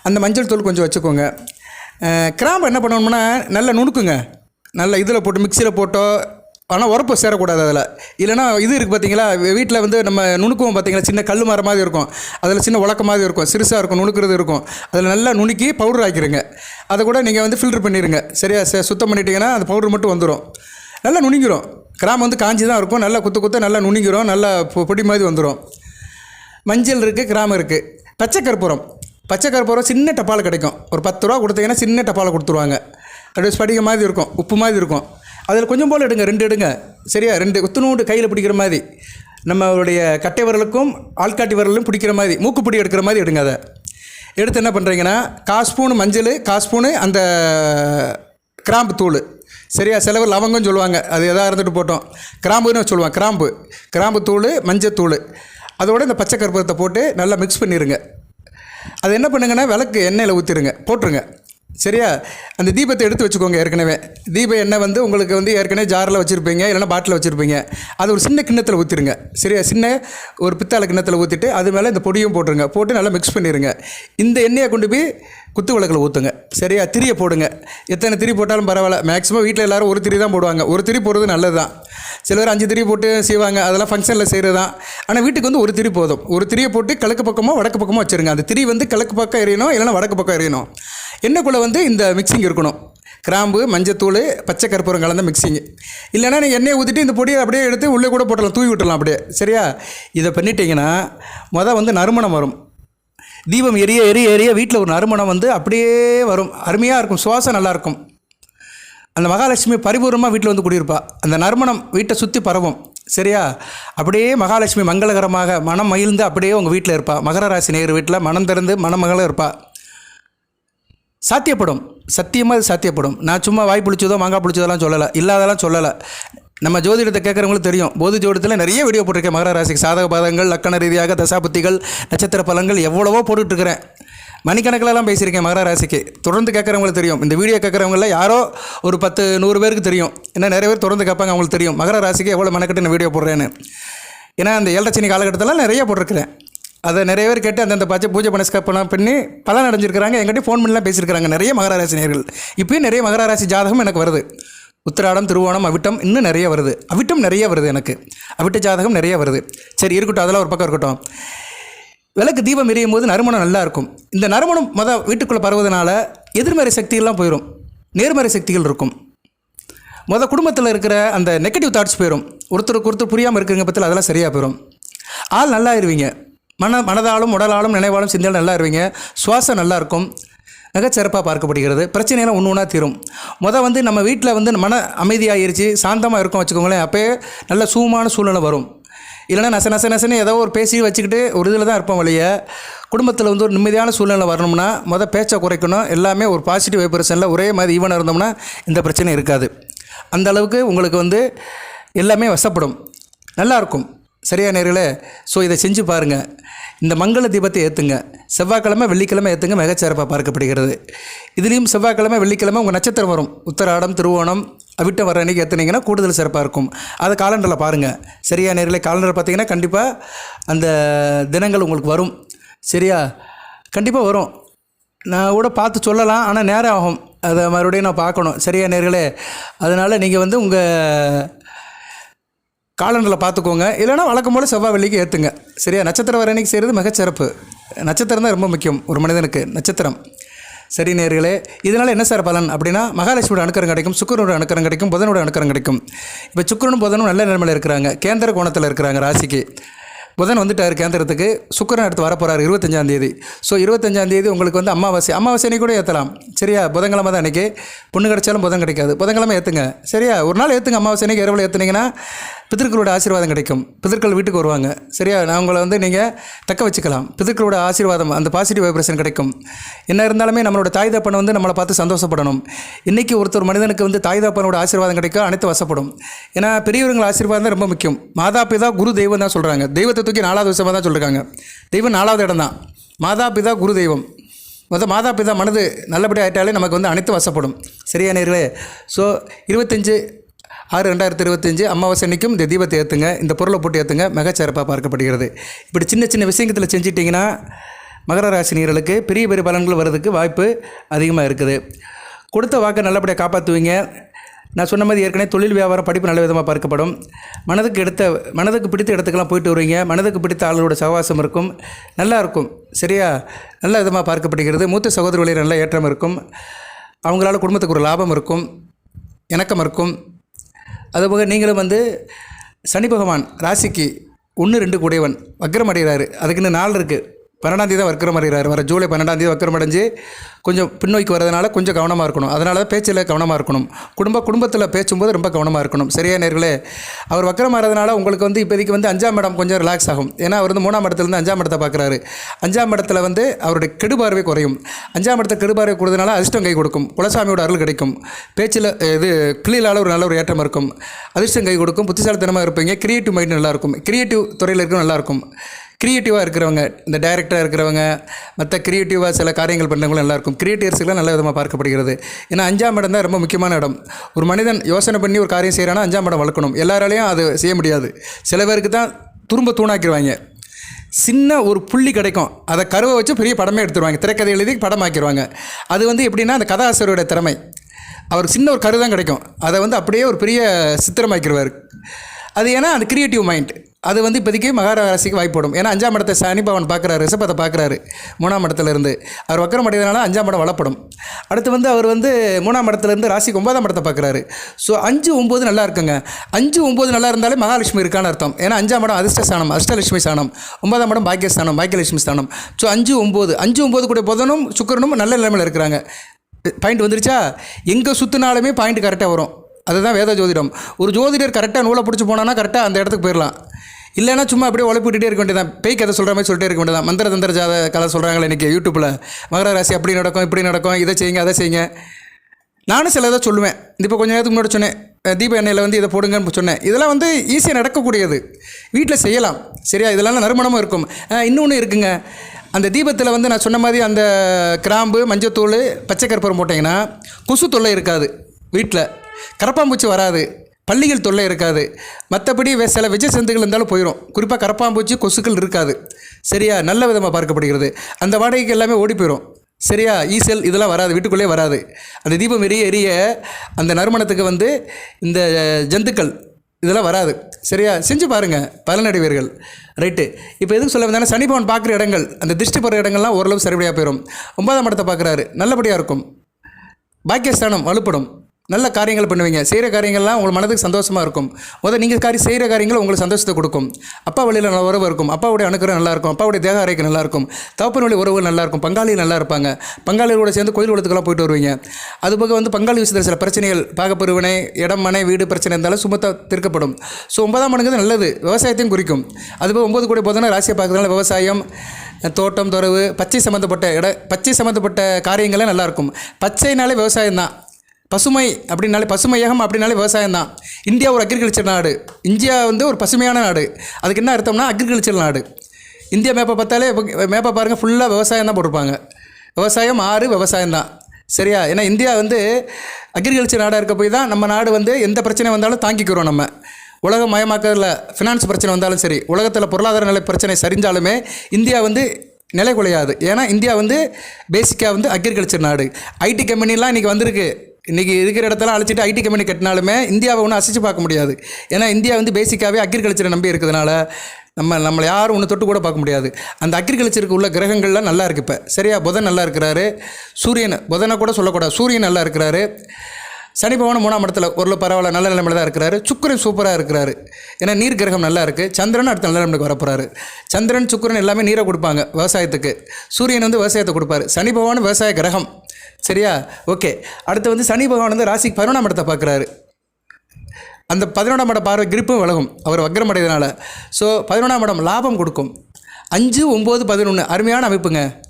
அந்த மஞ்சள் தூள் கொஞ்சம் வச்சுக்கோங்க. கிராம்பு என்ன பண்ணணும்னா நல்லா நுணுக்குங்க. நல்ல இதில் போட்டு மிக்சியில் போட்டோ ஆனால் உரப்பு சேரக்கூடாது அதில். இல்லைன்னா இது இருக்குது பார்த்தீங்களா வீட்டில் வந்து நம்ம நுணுக்குவோம் பார்த்தீங்களா சின்ன கல் மரம் மாதிரி இருக்கும். அதில் சின்ன உலக்க மாதிரி இருக்கும் சிறுசாக இருக்கும் நுணுக்கிறது இருக்கும். அதில் நல்லா நுணுக்கி பவுடர் ஆக்கிடுங்க அதை கூட நீங்கள் வந்து ஃபில்டர் பண்ணிடுங்க சரியா ச- சுத்தம் பண்ணிட்டீங்கன்னா அந்த பவுடர் மட்டும் வந்துடும் நல்லா நுணுங்கிரும். கிராம் வந்து காஞ்சி தான் இருக்கும். நல்லா குத்து குத்த நல்லா நுணுங்கிரும். நல்லா பொடி மாதிரி வந்துடும் மஞ்சள் இருக்குது கிராமம் இருக்குது பச்சை கற்பூரம். பச்சை கற்பூரம் சின்ன டப்பால் கிடைக்கும். ஒரு பத்து ரூபா கொடுத்தீங்கன்னா சின்ன டப்பாவில் கொடுத்துருவாங்க. அப்படியே ஸ்படிக மாதிரி இருக்கும். உப்பு மாதிரி இருக்கும். அதில் கொஞ்சம் போல் எடுங்க. ரெண்டு எடுங்க. சரியா? ரெண்டு குத்துனூண்டு கையில் பிடிக்கிற மாதிரி. நம்மளுடைய கட்டை விரலுக்கும் ஆள்காட்டி விரலும் பிடிக்கிற மாதிரி. மூக்குப்பிடி எடுக்கிற மாதிரி எடுங்க அதை. எடுத்து என்ன பண்ணுறீங்கன்னா காஸ்பூனு மஞ்சள் காஸ்பூனு அந்த கிராம்பு தூள். சரியா? செலவு லவங்கம் சொல்லுவாங்க. அது எதாக இருந்துட்டு போட்டோம். கிராம்புன்னு சொல்லுவாங்க. கிராம்பு. கிராம்பு தூள் மஞ்சத்தூள் அதோடு அதோட இந்த பச்சை கற்பூரத்தை போட்டு நல்லா மிக்ஸ் பண்ணிடுங்க அது என்ன பண்ணுங்கன்னா விளக்கு எண்ணெயில் ஊற்றிடுங்க போட்டுருங்க. சரியா? அந்த தீபத்தை எடுத்து வச்சுக்கோங்க ஏற்கனவே. தீப எண்ணெய் வந்து உங்களுக்கு வந்து ஏற்கனவே ஜாரில் வச்சுருப்பீங்க இல்லைன்னா பாட்டில் வச்சுருப்பீங்க. அது ஒரு சின்ன கிண்ணத்தில் ஊற்றிருங்க சரியா? சின்ன ஒரு பித்தாளை கிண்ணத்தில் ஊற்றிட்டு அது மேலே இந்த பொடியும் போட்டுருங்க. போட்டு நல்லா மிக்ஸ் பண்ணிடுங்க இந்த எண்ணெயை கொண்டு போய் குத்து விளக்கில் ஊற்றுங்க சரியா? திரியை போடுங்க. எத்தனை திரி போட்டாலும் பரவாயில்ல. மேக்ஸிமம் வீட்டில் எல்லாரும் ஒரு திரி தான் போடுவாங்க. ஒரு திரி போடுறது நல்லது தான் சில பேர் அஞ்சு திரி போட்டு செய்வாங்க. அதெல்லாம் ஃபங்க்ஷனில் செய்கிறது தான் ஆனால் வீட்டுக்கு வந்து ஒரு திரி போதும். ஒரு திரியை போட்டு கிழக்கு பக்கமோ வடக்கு பக்கமோ வச்சுருங்க. அந்த திரி வந்து கிழக்கு பக்கம் எறியணும் இல்லைன்னா வடக்கு பக்கம் எறியணும் எண்ணெய்க்குள்ளே வந்து இந்த மிக்சிங் இருக்கணும். கிராம்பு மஞ்சத்தூள் பச்சை கற்பூரம் கலந்த மிக்சிங் இல்லைன்னா நீங்கள் எண்ணெயை ஊற்றிட்டு இந்த பொடியை அப்படியே எடுத்து உள்ளே கூட போட்டலாம் தூவி விட்டுலாம் அப்படியே. சரியா? இதை பண்ணிட்டீங்கன்னா மொதல் வந்து நறுமணம் வரும். தீபம் எரிய எரிய எரிய வீட்டில் ஒரு நறுமணம் வந்து அப்படியே வரும். அருமையாக இருக்கும். சுவாசம் நல்லாயிருக்கும் அந்த மகாலட்சுமி பரிபூர்ணமாக வீட்டில் வந்து குடியிருப்பா. அந்த நறுமணம் வீட்டை சுற்றி பரவும். சரியா? அப்படியே மகாலட்சுமி மங்களகரமாக மனம் மகிழ்ந்து அப்படியே உங்கள் வீட்டில் இருப்பா. மகர ராசி நேர் வீட்டில் மனம் திறந்து மணமகளும் இருப்பா. சாத்தியப்படும். சத்தியமாக அது சாத்தியப்படும். நான் சும்மா வாய் புளிச்சதோ மாங்காய் பிடிச்சதெல்லாம் சொல்லலை. இல்லாதெல்லாம் சொல்லலை. நம்ம ஜோதிடத்தை கேட்குறவங்களும் தெரியும். போது ஜோதிடத்தில் நிறைய வீடியோ போட்டிருக்கேன். மகர ராசிக்கு சாதக பாதங்கள் லக்கண ரீதியாக தசாபுத்திகள் நட்சத்திர பலன்கள் எவ்வளவோ போட்டுட்ருக்கிறேன். மணிக்கணக்கிலலாம் பேசியிருக்கேன் மகர ராசிக்கு. தொடர்ந்து கேட்குறவங்களுக்கு தெரியும். இந்த வீடியோ கேட்குறவங்கள யாரோ ஒரு பத்து நூறு பேருக்கு தெரியும். ஏன்னா நிறைய பேர் தொடர்ந்து கேட்பாங்க அவங்களுக்கு தெரியும். மகர ராசிக்கு எவ்வளோ மெனக்கட்டு நான் வீடியோ போடுறேன்னு. ஏன்னா அந்த ஏழச்சனி காலகட்டத்தில் நிறைய போட்டிருக்கிறேன். அதை நிறைய பேர் கேட்டு அந்தந்த பச்சை பூஜை பனஸ்கப்பெல்லாம் பண்ணி பலன் அடைஞ்சிருக்கிறாங்க. எங்கிட்ட ஃபோன் பண்ணலாம் பேசியிருக்கிறாங்க. நிறைய மகர ராசி நேர்கள். இப்பயும் நிறைய மகர ராசி ஜாதகம் எனக்கு வருது. உத்திராடம் திருவோணம் அவிட்டம் இன்னும் நிறைய வருது. அவிட்டம் நிறைய வருது எனக்கு. அவிட்ட ஜாதகம் நிறைய வருது. சரி இருக்கட்டும் அதெல்லாம் ஒரு பக்கம் இருக்கட்டும். விளக்கு தீபம் எரியும் போது நறுமணம் நல்லா இருக்கும். இந்த நறுமணம் மொத வீட்டுக்குள்ளே பரவுவதனால எதிர்மறை சக்திகள்லாம் போயிடும் நேர்மறை சக்திகள் இருக்கும். மொதல் குடும்பத்தில் இருக்கிற அந்த நெகட்டிவ் தாட்ஸ் போயிடும் ஒருத்தருக்கு ஒருத்தர் புரியாமல் இருக்கிறங்க பற்றியில் அதெல்லாம் சரியாக போயிடும் ஆள் நல்லா இருவீங்க மன மனதாலும் உடலாலும் நினைவாலும் சிந்தையாலும் நல்லா இருவீங்க. சுவாசம் நல்லாயிருக்கும் மிகச்சிறப்பாக பார்க்கப்படுகிறது. பிரச்சனையெல்லாம் ஒன்று ஒன்றா தீரும். மொதல் வந்து நம்ம வீட்டில் வந்து மன அமைதியாகிருச்சு சாந்தமாக இருக்கும் வச்சுக்கோங்களேன். அப்போயே நல்ல சூமான சூழ்நிலை வரும். இல்லைன்னா நச நச நசன்னு ஏதோ ஒரு பேசி வச்சுக்கிட்டு ஒரு இதில் தான் இருப்போம் வழிய. குடும்பத்தில் வந்து ஒரு நிம்மதியான சூழ்நிலை வரணும்னா மொதல் பேச்சை குறைக்கணும். எல்லாமே ஒரு பாசிட்டிவ் வைப்ரேஷனில் ஒரே மாதிரி ஈவனாக இருந்தோம்னா இந்த பிரச்சனை இருக்காது. அந்த அளவுக்கு உங்களுக்கு வந்து எல்லாமே வசப்படும். நல்லாயிருக்கும் சரியா நேர்களே? ஸோ இதை செஞ்சு பாருங்கள் இந்த மங்கள தீபத்தை ஏற்றுங்க செவ்வாய்க்கிழமை வெள்ளிக்கிழமை ஏற்றுங்க மிகச்சிறப்பாக பார்க்கப்படுகிறது. இதுலேயும் செவ்வாய்க்கிழமை வெள்ளிக்கிழமை உங்கள் நட்சத்திரம் வரும். உத்தராடம் திருவோணம் அவிட்ட வர அன்றைக்கி ஏற்றுனீங்கன்னா கூடுதல் சிறப்பாக இருக்கும். அதை காலண்டரில் பாருங்கள் சரியா நேரில் காலண்டர் பார்த்தீங்கன்னா கண்டிப்பாக அந்த தினங்கள் உங்களுக்கு வரும். சரியா? கண்டிப்பாக வரும். நான் கூட பார்த்து சொல்லலாம் ஆனால் நேரம் ஆகும். அதை மறுபடியும் நான் பார்க்கணும். சரியா நேர்களே? அதனால் நீங்கள் வந்து உங்கள் காலண்டரில் பார்த்துக்கோங்க. இல்லைனா வழக்கம் போல் செவ்வாய் வெள்ளிக்கு ஏற்றுங்க சரியா? நட்சத்திர வர அன்னைக்கு செய்கிறது மிகச்சிறப்பு. நட்சத்திரம் தான் ரொம்ப முக்கியம். ஒரு மனிதனுக்கு நட்சத்திரம். சரி நேர்களே இதனால் என்ன சார் பலன்? அப்படின்னா மகாலட்சுமியோட அணுக்கரம் கிடைக்கும் சுக்கரனோட அணுக்கரம் கிடைக்கும் புதனோட அணுக்கரம் கிடைக்கும். இப்போ சுக்கரனும் புதனும் நல்ல நிலைமையில் இருக்கிறாங்க. கேந்திர கோணத்தில் இருக்கிறாங்க ராசிக்கு. புதன் வந்துட்டார் கேந்திரத்துக்கு. சுக்கரன் அடுத்து வரப்போகிறார் இருபத்தஞ்சாம் தேதி. ஸோ இருபத்தஞ்சாம் தேதி உங்களுக்கு வந்து அமாவாசை. அமாவாசை கூட ஏற்றலாம் சரியா? புதன்கிழமை தான் அன்றைக்கி பொண்ணு கிடைச்சாலும் புதன் கிடைக்காது. புதன்கிழமை ஏற்றுங்க சரியா? ஒரு நாள் ஏற்றுங்க அமாவாசை அன்னைக்கு இரவில் ஏற்றுனீங்கன்னா பிதர்களோட ஆசீர்வாதம் கிடைக்கும். பிதர்கள் வீட்டுக்கு வருவாங்க. சரியா? நான் உங்களை வந்து நீங்கள் தக்க வச்சுக்கலாம். பிதர்களோட ஆசீர்வாதம் அந்த பாசிட்டிவ் வைப்ரேஷன் கிடைக்கும். என்ன இருந்தாலுமே நம்மளோட தாய் தப்பனை வந்து நம்மளை பார்த்து சந்தோஷப்படணும். இன்றைக்கி ஒருத்தர் மனிதனுக்கு வந்து தாய் தப்பனோட ஆசீர்வாதம் கிடைக்கும் அனைத்து வசப்படும். ஏன்னா பெரியவர்கள் ஆசீர்வாதம் தான் ரொம்ப முக்கியம். மாதா பிதா குரு தெய்வம் தான் சொல்கிறாங்க தெய்வத்தை தூக்கி நாலாவது விஷயமாக தான் சொல்கிறாங்க தெய்வம் நாலாவது இடம் தான். மாதா பிதா குரு தெய்வம். மொதல் மாதா பிதா மனது நல்லபடியாக ஆயிட்டாலே நமக்கு வந்து அனைத்து வசப்படும். சரியா நேர்களே? ஸோ இருபத்தஞ்சு ஆறு ரெண்டாயிரத்தி இருபத்தஞ்சு அமாவாசை அன்னைக்கும் இந்த தீபத்தை ஏற்றுங்க இந்த பொருளை போட்டு ஏற்றுங்க மிகச்சிறப்பாக பார்க்கப்படுகிறது. இப்படி சின்ன சின்ன விஷயத்தில் செஞ்சிட்டிங்கன்னா மகர ராசினியர்களுக்கு பெரிய பெரிய பலன்கள் வர்றதுக்கு வாய்ப்பு அதிகமாக இருக்குது. கொடுத்த வாக்கை நல்லபடியாக காப்பாற்றுவீங்க நான் சொன்ன மாதிரி ஏற்கனவே தொழில் வியாபாரம் படிப்பு நல்ல விதமாக பார்க்கப்படும். மனதுக்கு எடுத்த மனதுக்கு பிடித்த இடத்துக்கெல்லாம் போயிட்டு வருவீங்க. மனதுக்கு பிடித்த ஆளுகளோட சகவாசம் இருக்கும். நல்லா இருக்கும். சரியா? நல்ல விதமாக பார்க்கப்படுகிறது. மூத்த சகோதர வழியில் நல்ல ஏற்றம் இருக்கும். அவங்களால குடும்பத்துக்கு ஒரு லாபம் இருக்கும். இணக்கம் இருக்கும். அதுபோக நீங்களும் வந்து சனி பகவான் ராசிக்கு ஒன்று ரெண்டு கூடையவன் வக்கரம் அடைகிறாரு. அதுக்குன்னு நாள் இருக்குது பன்னெண்டாம் தேதி தான் வக்கரம் அடைகிறாரு வர ஜூலை பன்னெண்டாம் தேதி வக்கரம் அடைஞ்சு கொஞ்சம் பின்னோக்கி வரதுனால கொஞ்சம் கவனமாக இருக்கணும். அதனால தான் பேச்சில் கவனமாக இருக்கணும். குடும்ப குடும்பத்தில் பேசும்போது ரொம்ப கவனமாக இருக்கணும். சரியா நேர்களே? அவர் வக்கரம் ஆகிறதுனால உங்களுக்கு வந்து இப்போதைக்கு வந்து அஞ்சாம் இடம் கொஞ்சம் ரிலாக்ஸ் ஆகும். ஏன்னா அவர் வந்து மூணாம் இடத்துலேருந்து அஞ்சாம் இடத்தை பார்க்குறாரு. அஞ்சாம் இடத்துல வந்து அவருடைய கெடுபார்வை குறையும். அஞ்சாம் இடத்தை கெடுபார்வை கொடுத்தனால அதிர்ஷ்டம் கை கொடுக்கும். குலசாமியோட அருள் கிடைக்கும். பேச்சில் இது கிளியிலால் ஒரு நல்ல ஒரு ஏற்றம் இருக்கும். அதிர்ஷ்டம் கை கொடுக்கும். புத்திசாலித்தனமாக இருப்பீங்க. கிரியேட்டிவ் மைண்ட் நல்லாயிருக்கும் கிரியேட்டிவ் துறையில் இருக்க நல்லாயிருக்கும் க்ரியேட்டிவாக இருக்கிறவங்க இந்த டைரக்டராக இருக்கிறவங்க மற்ற க்ரியேட்டிவாக சில காரியங்கள் பண்ணுறவங்களும் நல்லாயிருக்கும் க்ரியேட்டிவ்ஸுக்கெல்லாம் நல்ல விதமாக பார்க்கப்படுகிறது. ஏன்னா அஞ்சாம் இடம் தான் ரொம்ப முக்கியமான இடம். ஒரு மனிதன் யோசனை பண்ணி ஒரு காரியம் செய்கிறான்னா அஞ்சாம் இடம் வளர்க்கணும். எல்லாராலையும் அது செய்ய முடியாது. சில பேருக்கு தான் துரும்ப தூணாக்கிடுவாங்க சின்ன ஒரு புள்ளி கிடைக்கும். அதை கருவை வச்சு பெரிய படமே எடுத்துருவாங்க. திரைக்கதை எழுதி படமாக்கிடுவாங்க அது வந்து எப்படின்னா அந்த கதாசிரியருடைய திறமை. அவருக்கு சின்ன ஒரு கரு தான் கிடைக்கும். அதை வந்து அப்படியே ஒரு பெரிய சித்திரமாக்கிடுவார் அது ஏன்னா அந்த கிரியேட்டிவ் மைண்ட் அது வந்து இப்போதைக்கு மகார ராசிக்கு வாய்ப்படும். ஏன்னா அஞ்சாம் இடத்தை சனி பவன் பார்க்குறாரு ரிஷபத்தை பார்க்குறாரு மூணாம் இடத்துலேருந்து. அவர் வக்கரம் அடைவதனால அஞ்சாம் இடம் வளப்படும். அடுத்து வந்து அவர் வந்து மூணாம் இடத்துலேருந்து ராசிக்கு ஒன்பதாம் இடத்தை பார்க்குறாரு. ஸோ அஞ்சு ஒம்பது நல்லா இருக்குங்க. அஞ்சு ஒம்பது நல்லா இருந்தாலே மகாலட்சுமி இருக்கான்னு அர்த்தம். ஏன்னா அஞ்சாம் இடம் அதிர்ஷ்ட ஸ்தானம் அஷ்டலட்சுமி ஸ்தானம் ஒன்பதாம் இடம் பாக்கியஸ்தானம் பாக்கியலட்சுமி ஸ்தானம். ஸோ அஞ்சு ஒம்பது அஞ்சு ஒம்பது கூட புதனும் சுக்கரனும் நல்ல நிலைமையில் இருக்கிறாங்க. பாயிண்ட் வந்துருச்சா? எங்கே சுற்றினாலுமே பாயிண்ட் கரெக்டாக வரும். அதுதான் வேத ஜோதிடம். ஒரு ஜோதிடர் கரெக்டாக நூலை பிடிச்சி போனான்னா கரெக்டாக அந்த இடத்துக்கு போயிடலாம் இல்லைன்னா சும்மா அப்படியே உழைப்பிட்டுட்டே இருக்க வேண்டியதான் பேய் கதை சொல்கிற மாதிரி சொல்லிட்டே இருக்க வேண்டியதான் மந்திர தந்திர ஜாத கதை சொல்கிறாங்களே இன்றைக்கி யூடியூப்பில் மகர ராசி அப்படி நடக்கும் இப்படி நடக்கும் இதை செய்யுங்க அதை செய்யுங்க. நானும் சில இதை சொல்லுவேன் இப்போ கொஞ்ச நேரத்துக்கு முன்னாடி சொன்னேன். தீப எண்ணெயில் வந்து இதை போடுங்கன்னு சொன்னேன். இதெல்லாம் வந்து ஈஸியாக நடக்கக்கூடியது. வீட்டில் செய்யலாம். சரியா? இதெல்லாம் நறுமணமும் இருக்கும். இன்னொன்று இருக்குங்க. அந்த தீபத்தில் வந்து நான் சொன்ன மாதிரி அந்த கிராம்பு மஞ்சத்தூள் பச்சை கற்பூரம் போட்டிங்கன்னா கொசு தொல்லை இருக்காது வீட்டில் கரப்பாம்பூச்சி வராது. பள்ளிகள் தொல்லை இருக்காது. மற்றபடி வே- சில விஜய் சந்துகள் இருந்தாலும் போயிடும் குறிப்பாக கரப்பாம்பூச்சி கொசுக்கள் இருக்காது. சரியா? நல்ல விதமாக பார்க்கப்படுகிறது. அந்த வாடகைக்கு எல்லாமே ஓடி போயிடும் சரியா? ஈசல் இதெல்லாம் வராது. வீட்டுக்குள்ளே வராது. அந்த தீபம் எரிய எரிய அந்த நறுமணத்துக்கு வந்து இந்த ஜந்துக்கள் இதெல்லாம் வராது. சரியா? செஞ்சு பாருங்கள் பலனடைவீர்கள். ரைட்டு. இப்போ எதுக்கு சொல்ல வந்தாலும் சனிபவன் பார்க்குற இடங்கள் அந்த திருஷ்டி போகிற இடங்கள்லாம் ஓரளவு சரிபடியாக போயிடும் ஒன்பதாம் இடத்தை பார்க்குறாரு. நல்லபடியாக இருக்கும். பாக்கியஸ்தானம் வலுப்படும். நல்ல காரியங்கள் பண்ணுவீங்க. செய்கிற காரியங்கள்லாம் உங்கள் மனதுக்கு சந்தோஷமாக இருக்கும். முதல் நீங்கள் காரியம் செய்கிற காரியங்கள் உங்களுக்கு சந்தோஷத்தை கொடுக்கும். அப்பா வழியில் நல்ல உறவு இருக்கும். அப்பாவுடைய அணுக்கிற நல்லா இருக்கும். அப்பாவுடைய தேக அறைக்கு நல்லா இருக்கும். தகப்பன் வழி உறவுகள் நல்லாயிருக்கும் பங்காளி நல்லா இருப்பாங்க. பங்காளிகளோட சேர்ந்து கோயில் உலகத்துக்குலாம் போயிட்டு வருவீங்க. அதுபோக வந்து பங்காளி விஷயத்தில் சில பிரச்சனைகள் பாகப்பிரிவினை இடம் மனை வீடு பிரச்சனை இருந்தாலும் சுமத்த தீர்க்கப்படும். ஸோ ஒன்பதாம் மடங்கு நல்லது. விவசாயத்தையும் குறிக்கும். அதுபோக ஒன்பது கோடி போதுனா ராசியை பார்க்கறதுனால விவசாயம் தோட்டம் துறவு பச்சை சம்மந்தப்பட்ட இட பச்சை சம்மந்தப்பட்ட காரியங்களே நல்லாயிருக்கும் பச்சைனாலே விவசாயம் தான் பசுமை அப்படின்னாலே பசுமையகம் அப்படின்னாலே விவசாயம் தான். இந்தியா ஒரு அக்ரிகல்ச்சர் நாடு. இந்தியா வந்து ஒரு பசுமையான நாடு. அதுக்கு என்ன அர்த்தம்னா அக்ரிகல்ச்சர் நாடு. இந்தியா மேப்பை பார்த்தாலே மேப்பை பாருங்கள் ஃபுல்லாக விவசாயம் தான் போட்டிருப்பாங்க. விவசாயம் ஆறு விவசாயம் தான். சரியா? ஏன்னா இந்தியா வந்து அக்ரிகல்ச்சர் நாடாக இருக்க போய் தான் நம்ம நாடு வந்து எந்த பிரச்சனை வந்தாலும் தாங்கிக்கிறோம் நம்ம. உலக மயமாக்கத்தில் ஃபினான்ஸ் பிரச்சனை வந்தாலும் சரி உலகத்தில் பொருளாதார நிலை பிரச்சனை சரிஞ்சாலுமே இந்தியா வந்து நிலை குலையாது. ஏன்னா இந்தியா வந்து பேசிக்காக வந்து அக்ரிகல்ச்சர் நாடு. ஐடி கம்பெனிலாம் இன்றைக்கி வந்திருக்கு. இன்றைக்கி இருக்கிற இடத்தெல்லாம் அழைச்சிட்டு ஐடி கம்பெனி கட்டினாலுமே இந்தியாவை ஒன்றும் அசைச்சு பார்க்க முடியாது. ஏன்னா இந்தியா வந்து பேசிக்காகவே அக்ரிகல்ச்சரை நம்பி இருக்கிறதுனால நம்ம நம்மளை யாரும் ஒன்று தொட்டு கூட பார்க்க முடியாது. அந்த அக்ரிகல்ச்சருக்கு உள்ள கிரகங்கள்லாம் நல்லா இருக்குது இப்போ. சரியா? புதன் நல்லா இருக்கிறாரு. சூரியன் புதனை கூட சொல்லக்கூடாது. சூரியன் நல்லா இருக்கிறாரு. சனி மூணாம் இடத்துல ஒரு பரவாயில்ல நல்ல நிலைமையில் தான் இருக்கிறாரு. சுக்கரன் சூப்பராக இருக்கிறாரு. ஏன்னா நீர் கிரகம் நல்லா இருக்குது சந்திரன் அடுத்த நல்ல நிலைமைக்கு வரப்போகிறாரு சந்திரன் சுக்கிரன் எல்லாமே நீரை கொடுப்பாங்க விவசாயத்துக்கு. சூரியன் வந்து விவசாயத்தை கொடுப்பாரு. சனி பகவான் விவசாய கிரகம். சரியா? ஓகே. அடுத்து வந்து சனி பகவான் வந்து ராசிக்கு பதினொன்றாம் இடத்தை பார்க்குறாரு. அந்த பதினொன்றாம் இடம் பார்வை கிரிப்பும் விலகும். அவர் வக்ரம் ஸோ பதினொன்றாம் இடம் லாபம் கொடுக்கும். அஞ்சு ஒம்பது பதினொன்று அருமையான அமைப்புங்க.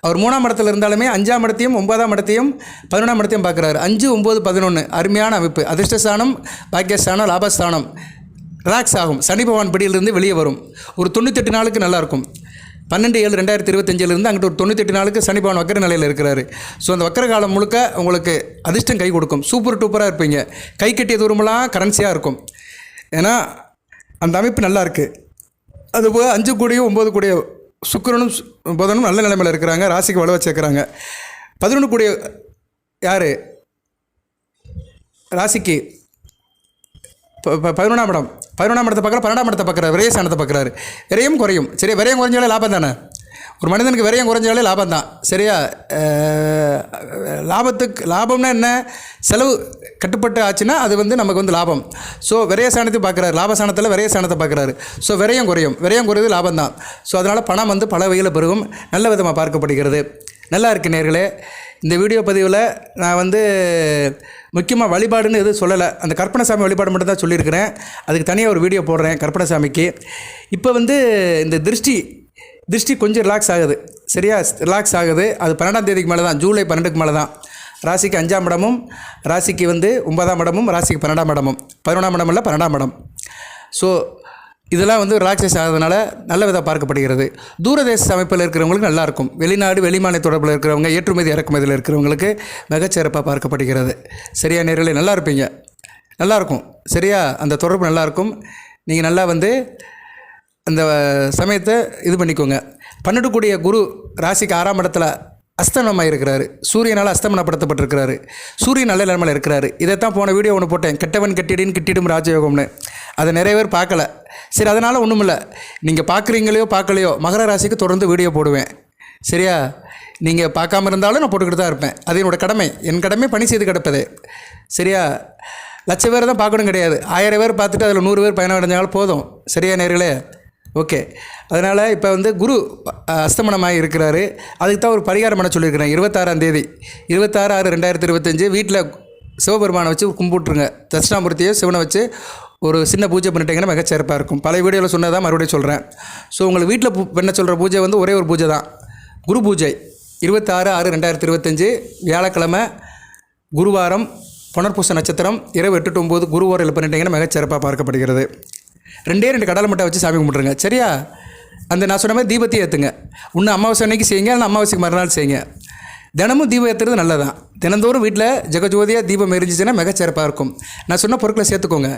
அவர் மூணாம் இடத்துல இருந்தாலுமே அஞ்சாம் இடத்தையும் ஒன்பதாம் இடத்தையும் பதினொன்றாம் இடத்தையும் பார்க்குறாரு. அஞ்சு ஒம்பது பதினொன்று அருமையான அமைப்பு. அதிர்ஷ்டஸ்தானம் பாக்கியஸ்தானம் லாபஸ்தானம். ரிலாக்ஸ் ஆகும். சனி பகவான் பிடியிலிருந்து வெளியே வரும். ஒரு தொண்ணூத்தெட்டு நாளுக்கு நல்லாயிருக்கும் பன்னெண்டு ஏழு ரெண்டாயிரத்தி இருபத்தஞ்சிலிருந்து அங்கிட்டு ஒரு தொண்ணூத்தெட்டு நாளுக்கு சனி வக்கர நிலையில் இருக்கிறாரு. ஸோ அந்த வக்கர காலம் முழுக்க உங்களுக்கு அதிர்ஷ்டம் கை கொடுக்கும். சூப்பர் டூப்பராக இருப்பீங்க. கை கட்டிய தூரமெல்லாம் கரன்சியாக இருக்கும். ஏன்னா அந்த அமைப்பு நல்லா இருக்குது அதுபோக அஞ்சு கோடியும் ஒம்பது கூடிய சுக்கிரனும் புதனும் நல்ல நிலைமையில் இருக்கிறாங்க. ராசிக்கு வலுவ சேர்க்குறாங்க. பதினொன்று கூடிய யார்? ராசிக்கு ப- ப- பதினொன்றாம் இடம். பதினொன்றாம் இடத்தை பார்க்குற பன்னெண்டாம் இடத்தை பார்க்குறாரு விரயஸ்தானத்தை பார்க்குறாரு. விரையும் குறையும். சரியா விரையும் குறைஞ்சாலே லாபம் தானே? ஒரு மனிதனுக்கு விரையும் குறைஞ்சாலே லாபம் தான். சரியா? லாபத்துக்கு லாபம்னா என்ன? செலவு கட்டுப்பட்டு ஆச்சுன்னா அது வந்து நமக்கு வந்து லாபம். ஸோ விரைய சாணத்தை பார்க்குறாரு. லாபசானத்தில் விரயசானத்தை பார்க்குறாரு. ஸோ விரையும் குறையும். விரையும் குறையுது லாபம் தான். ஸோ அதனால் பணம் வந்து பல வகையில் பெருகும். நல்ல விதமாக பார்க்கப்படுகிறது. நல்லா இருக்கு நேர்களே. இந்த வீடியோ பதிவில் நான் வந்து முக்கியமாக வழிபாடுன்னு எதுவும் சொல்லலை. அந்த கற்பனசாமி வழிபாடு மட்டும் தான் சொல்லியிருக்கிறேன். அதுக்கு தனியாக ஒரு வீடியோ போடுறேன் கற்பனசாமிக்கு. இப்போ வந்து இந்த திருஷ்டி திருஷ்டி கொஞ்சம் ரிலாக்ஸ் ஆகுது. சரியா? ரிலாக்ஸ் ஆகுது. அது பன்னெண்டாம் தேதிக்கு மேலே தான் ஜூலை பன்னெண்டுக்கு மேலே தான் ராசிக்கு அஞ்சாம் இடமும் ராசிக்கு வந்து ஒன்பதாம் இடமும் ராசிக்கு பன்னெண்டாம் இடமும். பதினொன்றாம் இடம் இல்லை பன்னெண்டாம் இடம். ஸோ இதெல்லாம் வந்து ரிலாக்ஸேஷன் ஆகிறதுனால நல்ல விதம் பார்க்கப்படுகிறது. தூரதேச அமைப்பில் இருக்கிறவங்களுக்கு நல்லாயிருக்கும். வெளிநாடு வெளிமாநில தொடர்பில் இருக்கிறவங்க ஏற்றுமதி இறக்குமதியில் இருக்கிறவங்களுக்கு மிகச்சிறப்பாக பார்க்கப்படுகிறது. சரியா நேரில் நல்லா இருப்பீங்க. நல்லாயிருக்கும். சரியா அந்த தொடர்பு நல்லாயிருக்கும். நீங்கள் நல்லா வந்து அந்த சமயத்தை இது பண்ணிக்கோங்க. பன்னெண்டுக்கூடிய குரு ராசிக்கு ஆறாம் இடத்துல அஸ்தமனமாக இருக்கிறாரு சூரியனால் அஸ்தமனப்படுத்தப்பட்டிருக்கிறாரு. சூரியன் நல்ல நிலமையில் இருக்கிறாரு. இதைத்தான் போன வீடியோ ஒன்று போட்டேன். கெட்டவன் கெட்டிடின்னு கிட்டிடும் ராஜயோகம்னு. அதை நிறைய பேர் பார்க்கல. சரி அதனால் ஒன்றும் இல்லை நீங்கள் பார்க்குறீங்களையோ பார்க்கலையோ மகர ராசிக்கு தொடர்ந்து வீடியோ போடுவேன். சரியா? நீங்கள் பார்க்காம இருந்தாலும் நான் போட்டுக்கிட்டு தான் இருப்பேன். அது என்னோடய கடமை. என் கடமை பணி செய்து கிடப்பது. சரியா? லட்ச பேர் தான் பார்க்கணும் கிடையாது. ஆயிரம் பேர் பார்த்துட்டு அதில் நூறு பேர் பயணம் அடைஞ்சாலும் போதும். சரியா நேர்களே? ஓகே. அதனால் இப்போ வந்து குரு அஸ்தமனமாக இருக்கிறாரு. அதுக்கு தான் ஒரு பரிகாரம் பண்ண சொல்லியிருக்கிறேன். இருபத்தாறாம் தேதி. இருபத்தாறு ஆறு ரெண்டாயிரத்தி இருபத்தஞ்சு வீட்டில் சிவபெருமானை வச்சு கும்பிட்டுருங்க. தட்சிணாமூர்த்தியோ சிவனை வச்சு ஒரு சின்ன பூஜை பண்ணிட்டீங்கன்னா மிகச்சிறப்பாக இருக்கும். பழைய வீடியோவில் சொன்னதான் மறுபடியும் சொல்கிறேன் ஸோ உங்களுக்கு வீட்டில் பூ- பண்ண சொல்கிற பூஜை வந்து ஒரே ஒரு பூஜை தான். குரு பூஜை. இருபத்தாறு ஆறு ரெண்டாயிரத்தி இருபத்தஞ்சு வியாழக்கிழமை குருவாரம் புனர்பூச நட்சத்திரம் இரவு எட்டு ஒம்பது குருவாரில் பண்ணிட்டீங்கன்னா மிகச்சிறப்பாக பார்க்கப்படுகிறது. ரெண்டே ரெண்டு கடலை மட்டும் வச்சு சாமி கும்பிட்ருங்க சரியா? அந்த நான் சொன்ன மாதிரி தீபத்தை ஏற்றுங்க இன்னும் அமாவாசை அன்னைக்கு செய்யுங்க இல்லைன்னா அமாவாசைக்கு மறுநாள் செய்யுங்க. தினமும் தீபம் ஏற்றுறது நல்லதான் தினந்தோறும் வீட்டில் ஜெகஜோதியாக தீபம் எரிஞ்சிச்சுன்னா மிகச்சிறப்பாக இருக்கும். நான் சொன்ன பொருட்களை சேர்த்துக்கோங்க.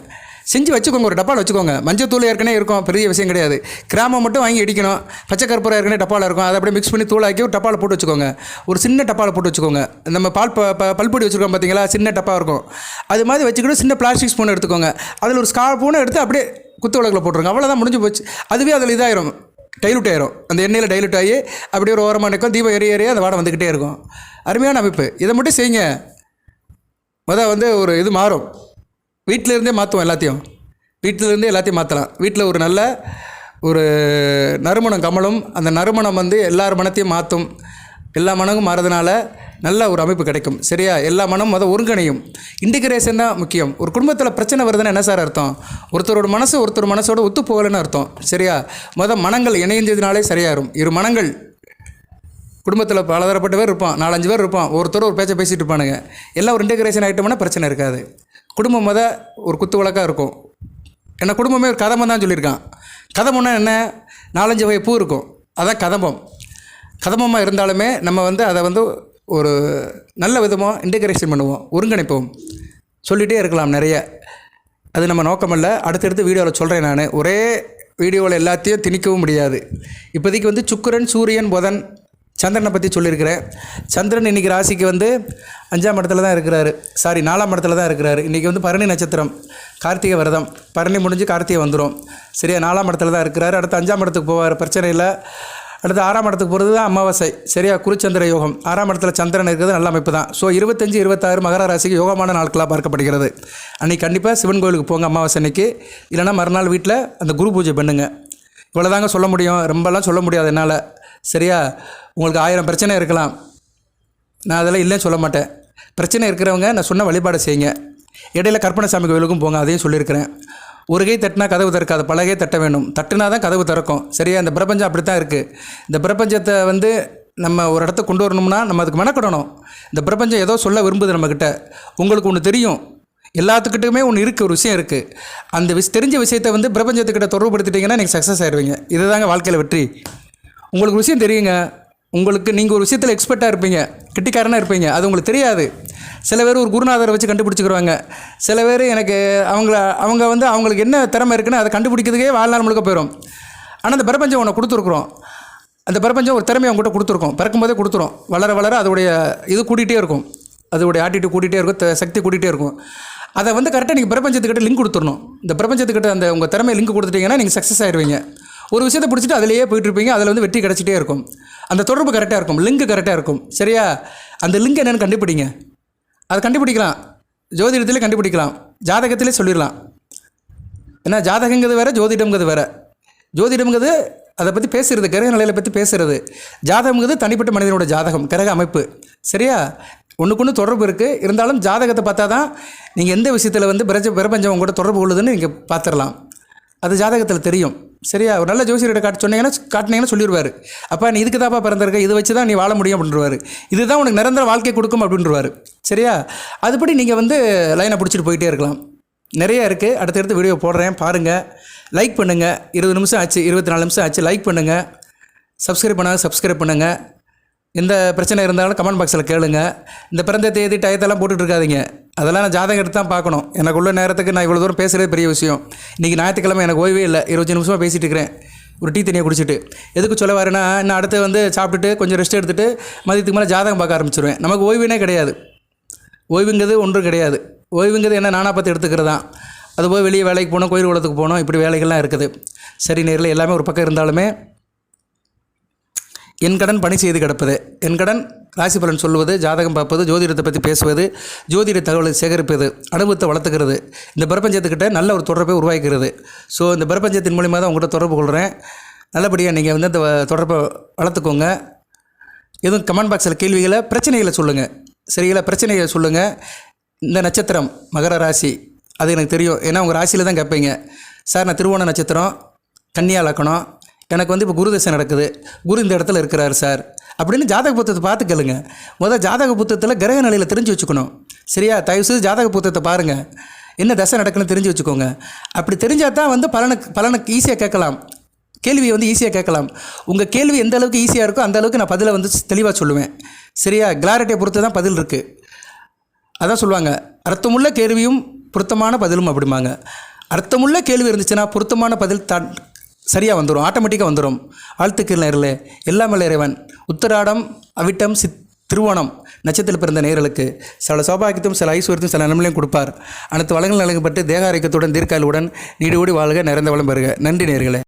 செஞ்சு வச்சுக்கோங்க ஒரு டப்பாவில் வச்சுக்கோங்க. மஞ்சத்தூள் ஏற்கனவே இருக்கும் பெரிய விஷயம் கிடையாது. கிராமம் மட்டும் வாங்கி இடிக்கணும். பச்சை கற்பூரம் ஏற்கனவே டப்பாவில் இருக்கும். அதை அப்படியே மிக்ஸ் பண்ணி தூளாக்கி ஒரு டப்பாவில் போட்டு வச்சுக்கோங்க. ஒரு சின்ன டப்பாவில் போட்டு வச்சுக்கோங்க. நம்ம பால் ப ப- பல்பொடி வச்சுருக்கோம் பார்த்தீங்களா சின்ன டப்பா இருக்கும். அது மாதிரி வச்சுக்கிட்டு சின்ன பிளாஸ்டிக் ஸ்பூன் எடுத்துக்கோங்க. அதில் ஒரு ஸ்கால் பூனை எடுத்து அப்படியே குத்து விளக்கில் போட்டுருங்க. அவ்வளோதான் முடிஞ்சு போச்சு. அதுவே அதில் இதாயிரும். டைலூட் ஆயிரும். அந்த எண்ணெயில் டைலூட் ஆகி அப்படியே ஒரு ஓரமாக நிற்கும். தீபம் எரிய எரிய அந்த வாடை வந்துக்கிட்டே இருக்கும். அருமையான அமைப்பு. இதை மட்டும் செய்யுங்க. மொதல் வந்து ஒரு இது மாறும். வீட்டில் இருந்தே மாற்றுவோம் எல்லாத்தையும். வீட்டில் இருந்தே எல்லாத்தையும் மாற்றலாம் வீட்டில் ஒரு நல்ல ஒரு நறுமணம் கமலும் அந்த நறுமணம் வந்து எல்லார் மனத்தையும் மாற்றும் எல்லா மனமும் மாறதுனால நல்ல ஒரு அமைப்பு கிடைக்கும். சரியா? எல்லா மனமும் மொதல் ஒருங்கிணையும். இன்டிகிரேஷன் தான் முக்கியம். ஒரு குடும்பத்தில் பிரச்சனை வருதுன்னா என்ன சார் அர்த்தம்? ஒருத்தரோட மனசு ஒருத்தர் மனசோட ஒத்து போகலைன்னு அர்த்தம். சரியா? மொதல் மனங்கள் இணைஞ்சதுனாலே சரியாயிரும். இரு மனங்கள் குடும்பத்தில் பலதரப்பட்ட பேர் இருப்பான். நாலஞ்சு பேர் இருப்பான். ஒருத்தர் ஒரு பேச்சை பேசிகிட்டு இருப்பானுங்க. எல்லாம் ஒரு இன்டகிரேஷன் ஆகிட்டோம்னா பிரச்சனை இருக்காது. குடும்பம் முத ஒரு குத்து வழக்காக இருக்கும். ஏன்னா குடும்பமே ஒரு கதம்பம் தான் சொல்லியிருக்கான். கதம்பம்னா என்ன? நாலஞ்சு வகை பூ இருக்கும். அதான் கதம்பம். கதம்பமாக இருந்தாலுமே நம்ம வந்து அதை வந்து ஒரு நல்ல விதமாக இன்டகிரேஷன் பண்ணுவோம் ஒருங்கிணைப்போம். சொல்லிகிட்டே இருக்கலாம் நிறைய. அது நம்ம நோக்கமல்ல. அடுத்தடுத்து வீடியோவில் சொல்கிறேன் நான். ஒரே வீடியோவில் எல்லாத்தையும் திணிக்கவும் முடியாது. இப்போதைக்கு வந்து சுக்கரன் சூரியன் புதன் சந்திரனை பற்றி சொல்லியிருக்கிறேன். சந்திரன் இன்றைக்கி ராசிக்கு வந்து அஞ்சாம் இடத்துல தான் இருக்கிறாரு. சாரி நாலாம் இடத்துல தான் இருக்கிறாரு. இன்றைக்கி வந்து பரணி நட்சத்திரம் கார்த்திகை விரதம். பரணி முடிஞ்சு கார்த்திகை வந்துடும் சரியா நாலாம் இடத்துல தான் இருக்கிறாரு. அடுத்து அஞ்சாம் இடத்துக்கு போவார் பிரச்சனை இல்லை. அடுத்து ஆறாம் இடத்துக்கு போகிறது தான் அமாவாசை. சரியா குருச்சந்திர யோகம். ஆறாம் இடத்துல சந்திரன் இருக்கிறது நல்ல அமைப்பு தான். ஸோ இருபத்தஞ்சி இருபத்தாறு மகர ராசிக்கு யோகமான நாட்களாக பார்க்கப்படுகிறது. அன்றைக்கி கண்டிப்பாக சிவன் கோயிலுக்கு போங்க அமாவாசை அன்னைக்கு. இல்லைன்னா மறுநாள் வீட்டில் அந்த குரு பூஜை பண்ணுங்க. இவ்வளோதாங்க சொல்ல முடியும். ரொம்பலாம் சொல்ல முடியாது என்னால். சரியா? உங்களுக்கு ஆயிரம் பிரச்சனை இருக்கலாம். நான் அதெல்லாம் இல்லைன்னு சொல்ல மாட்டேன். பிரச்சனை இருக்கிறவங்க நான் சொன்ன வழிபாடை செய்யுங்க. இடையில கற்பனை சாமி கோயிலுக்கும் போங்க அதையும் சொல்லியிருக்கிறேன். ஒரு கை தட்டினா கதவு திறக்காது பலகை தட்ட வேணும். தட்டுனா தான் கதவு திறக்கும். சரியா? இந்த பிரபஞ்சம் அப்படி தான் இருக்குது இந்த பிரபஞ்சத்தை வந்து நம்ம ஒரு இடத்த கொண்டு வரணும்னா நம்ம அதுக்கு மெனக்கிடணும். இந்த பிரபஞ்சம் ஏதோ சொல்ல விரும்புது நம்மக்கிட்ட உங்களுக்கு ஒன்று தெரியும். எல்லாத்துக்கிட்டுமே ஒன்று இருக்குது ஒரு விஷயம் இருக்குது அந்த விஷ் தெரிஞ்ச விஷயத்தை வந்து பிரபஞ்சத்துக்கிட்ட தொடர்புபடுத்திட்டீங்கன்னா நீங்கள் சக்ஸஸ் ஆயிடுவீங்க இதுதாங்க வாழ்க்கையில் வெற்றி. உங்களுக்கு ஒரு விஷயம் தெரியுங்க. உங்களுக்கு நீங்கள் ஒரு விஷயத்தில் எக்ஸ்பர்ட்டாக இருப்பீங்க. கிட்டிக்காரனாக இருப்பீங்க. அது உங்களுக்கு தெரியாது. சில பேர் ஒரு குருநாதரை வச்சு கண்டுபிடிச்சிக்கிறாங்க சில பேர் எனக்கு அவங்கள அவங்க வந்து அவங்களுக்கு என்ன திறமை இருக்குன்னு அதை கண்டுபிடிக்கிறதுக்கே வாழ்நாள் முழுக்க போயிடும் ஆனால் அந்த பிரபஞ்சம் உன்னை கொடுத்துருக்குறோம். அந்த பிரபஞ்சம் ஒரு திறமையை அவங்ககிட்ட கொடுத்துருக்கோம். பிறக்கும்போதே கொடுத்துரும். வளர வளர அதோடைய இது கூட்டிகிட்டே இருக்கும். அதோடைய ஆட்டிடியூட் கூட்டிகிட்டே இருக்கும். சக்தி கூட்டிகிட்டே இருக்கும். அதை வந்து கரெக்டாக நீங்கள் பிரபஞ்சத்துக்கிட்ட லிங்க் கொடுத்துடணும். இந்த பிரபஞ்சத்துக்கிட்ட அந்த உங்கள் திறமையை லிங்க் கொடுத்துட்டீங்கன்னா நீங்கள் சக்ஸஸ் ஆயிடுவீங்க ஒரு விஷயத்தை பிடிச்சிட்டு அதிலேயே போயிட்டு இருப்பீங்க அதில் வந்து வெற்றி கிடச்சிட்டே இருக்கும். அந்த தொடர்பு கரெக்டாக இருக்கும் லிங்க் கரெக்டாக இருக்கும். சரியா? அந்த லிங்க் என்னென்னு கண்டுபிடிங்க. அதை கண்டுபிடிக்கலாம். ஜோதிடத்திலே கண்டுபிடிக்கலாம். ஜாதகத்திலே சொல்லிடலாம். ஏன்னா ஜாதகங்கிறது வேறு ஜோதிடம்ங்கிறது வேறு. ஜோதிடம்ங்கிறது அதை பற்றி பேசுகிறது கிரக நிலையில பற்றி பேசுகிறது ஜாதகம்ங்கிறது தனிப்பட்ட மனிதனோட ஜாதகம் கிரக அமைப்பு. சரியா? ஒன்றுக்கு ஒன்று தொடர்பு இருக்குது இருந்தாலும் ஜாதகத்தை பார்த்தா தான் நீங்கள் எந்த விஷயத்தில் வந்து பிரஜ பிரபஞ்சம் உங்களோட தொடர்பு கொள்ளுதுன்னு நீங்கள் பார்த்துடலாம். அது ஜாதகத்தில் தெரியும். சரியா? ஒரு நல்ல ஜோசியர்கிட்ட காட்டு சொன்னீங்கன்னா காட்டினீங்கன்னா சொல்லிடுவார் அப்பா நீ இதுக்கு தான்ப்பா பிறந்திருக்க. இதை வச்சு தான் நீ வாழ முடியும் அப்படின்றவாரு. இதுதான் உனக்கு நிரந்தர வாழ்க்கை கொடுக்கும் அப்படின்றவாரு. சரியா? அதுபடி நீங்கள் வந்து லைனை பிடிச்சிட்டு போயிட்டே இருக்கலாம். நிறைய இருக்குது அடுத்தடுத்து வீடியோ போடுறேன். பாருங்கள் லைக் பண்ணுங்கள் இருபது நிமிஷம் ஆச்சு. இருபத்தி நாலு நிமிஷம் ஆச்சு. லைக் பண்ணுங்கள் சப்ஸ்கிரைப் பண்ணாத சப்ஸ்கிரைப் பண்ணுங்கள் எந்த பிரச்சனை இருந்தாலும் கமெண்ட் பாக்ஸில் கேளுங்க. இந்த பிறந்த தேதி டயத்தெல்லாம் போட்டுட்டு இருக்காதீங்க அதெல்லாம் நான் ஜாதகம் எடுத்து தான் பார்க்கணும் எனக்குள்ள நேரத்துக்கு நான் இவ்வளோ தூரம் பேசுகிறது பெரிய விஷயம். இன்றைக்கி ஞாயிற்றுக்கிழமை எனக்கு ஓய்வே இல்லை. இருபத்தஞ்சு நிமிஷமாக பேசிகிட்டு இருக்கிறேன். ஒரு டீ தண்ணியை குடிச்சிட்டு. எதுக்கு சொல்ல வரேன்னா நான் அடுத்து வந்து சாப்பிட்டுட்டு கொஞ்சம் ரெஸ்ட் எடுத்துகிட்டு மதியத்துக்கு மேலே ஜாதகம் பார்க்க ஆரம்பிச்சிருவேன். நமக்கு ஓய்வுனே கிடையாது. ஓய்வுங்கிறது ஒன்றும் கிடையாது. ஓய்வுங்கிறது என்ன நானாக பார்த்து எடுத்துக்கிறதா? அது போய் வெளியே வேலைக்கு போகணும் கோயில் குளத்துக்கு போகணும் இப்படி வேலைகள்லாம் இருக்குது. சரி நேரில் எல்லாமே ஒரு பக்கம் இருந்தாலுமே என் கடன் பணி செய்து கிடப்பது. என் கடன் ராசி பலன் சொல்வது ஜாதகம் பார்ப்பது ஜோதிடத்தை பற்றி பேசுவது ஜோதிட தகவலை சேகரிப்பது அனுபவத்தை வளர்த்துக்கிறது. இந்த பிரபஞ்சத்துக்கிட்ட நல்ல ஒரு தொடர்பை உருவாக்கிறது ஸோ இந்த பிரபஞ்சத்தின் மூலிமா தான் உங்கள்கிட்ட தொடர்பு கொள்கிறேன் நல்லபடியாக நீங்கள் வந்து இந்த தொடர்பை வளர்த்துக்கோங்க. எதுவும் கமெண்ட் பாக்ஸில் கேள்விகளை பிரச்சனைகளை சொல்லுங்கள் சரிங்களா? பிரச்சனைகளை சொல்லுங்கள் இந்த நட்சத்திரம் மகர ராசி அது எனக்கு தெரியும். ஏன்னா உங்கள் ராசியில் தான் கேட்பீங்க. சார் நான் திருவோண நட்சத்திரம் கன்னியா லக்கணம் எனக்கு வந்து இப்போ குருதசை நடக்குது. குரு இந்த இடத்துல இருக்கிறாரு சார். அப்படின்னு ஜாதக புத்தகத்தை பார்த்துக்கலுங்க முதல் ஜாதக புத்தகத்தில் கிரக நிலையில் தெரிஞ்சு வச்சுக்கணும். சரியா? தயவுசெய்து ஜாதக புத்தகத்தை பாருங்கள் என்ன தசை நடக்குன்னு தெரிஞ்சு வச்சுக்கோங்க. அப்படி தெரிஞ்சால் தான் வந்து பலனுக்கு பலனுக்கு ஈஸியாக கேட்கலாம். கேள்வியை வந்து ஈஸியாக கேட்கலாம். உங்கள் கேள்வி எந்த அளவுக்கு ஈஸியாக இருக்கோ அந்த அளவுக்கு நான் பதிலை வந்து தெளிவாக சொல்லுவேன். சரியா? கிளாரிட்டியை பொறுத்து தான் பதில் இருக்குது அதான் சொல்லுவாங்க. அர்த்தமுள்ள கேள்வியும் பொருத்தமான பதிலும் அப்படிம்பாங்க. அர்த்தமுள்ள கேள்வி இருந்துச்சுன்னா பொருத்தமான பதில் தான் சரியாக வந்துடும் ஆட்டோமேட்டிக்காக வந்துடும் வாழ்த்துக்கள் நேரில் எல்லாமே இறைவன் உத்தராடம் அவிட்டம் சித் திருவோணம் நட்சத்திரத்தில் பிறந்த நேர்களுக்கு சில சௌபாகியத்தையும் சில ஐஸ்வர்யத்தையும் சில நன்மையும் கொடுப்பார். அனைத்து வளங்கள் நலங்கப்பட்டு தேக ஆரோக்கியத்துடன் தீர்க்காயுடன் நீடு ஓடி வாழ்க நிறைந்த வளம் பெறுக. நன்றி நேர்களே